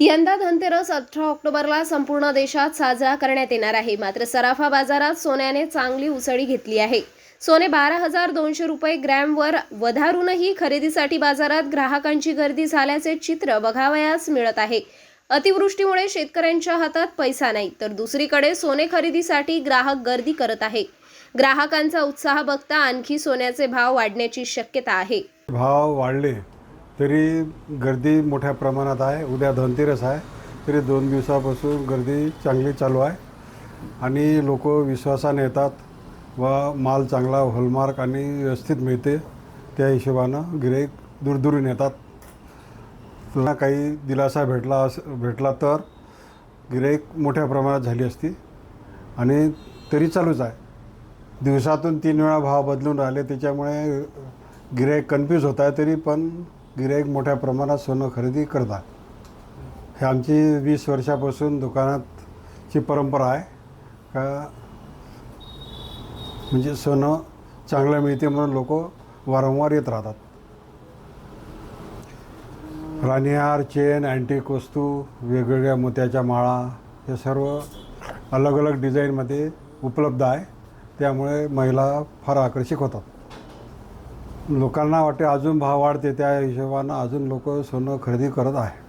यंदा धनतेरस अठरा ऑक्टोबरला संपूर्ण देशात साजरा करण्यात येणार आहे. मात्र सराफा बाजारात सोन्याने चांगली उसळी घेतली आहे. सोने बारा हजार दोनशे रुपये ग्रॅमवर वधारूनही खरेदीसाठी बाजारात ग्राहकांची गर्दी झाल्याचे चित्र बघावयास मिळत आहे. अतिवृष्टीमुळे शेतकऱ्यांच्या हातात पैसा नाही तर दुसरीकडे सोने खरेदीसाठी ग्राहक गर्दी करत आहे. ग्राहकांचा उत्साह बघता आणखी सोन्याचे भाव वाढण्याची शक्यता आहे. भाव वाढले तरी गर्दी मोठ्या प्रमाणात आहे. उद्या धनतेरस आहे. तरी दोन दिवसापासून गर्दी चांगली चालू आहे. आणि लोक विश्वासाने येतात व माल चांगला हॉलमार्क आणि व्यवस्थित मिळते त्या हिशोबानं गिराईक दूरदूरून येतात. पुन्हा काही दिलासा भेटला अस भेटला तर गिराईक मोठ्या प्रमाणात झाली असती. आणि तरी चालूच आहे. दिवसातून तीन वेळा भाव बदलून राहिले त्याच्यामुळे गिराईक कन्फ्यूज होत आहे तरी पण गिराईक मोठ्या प्रमाणात सोनं खरेदी करतात. हे आमची वीस वर्षापासून दुकानातची परंपरा आहे. का म्हणजे सोनं चांगलं मिळते म्हणून लोक वारंवार येत राहतात. राणीहार चेन अँटिक वस्तू वेगवेगळ्या मोत्याच्या माळा हे सर्व अलग अलग डिझाईनमध्ये उपलब्ध आहे. त्यामुळे महिला फार आकर्षित होतात. लोकांना वाटते अजून भाव वाढते त्या हिशोबानं अजून लोक सोनं खरेदी करत आहे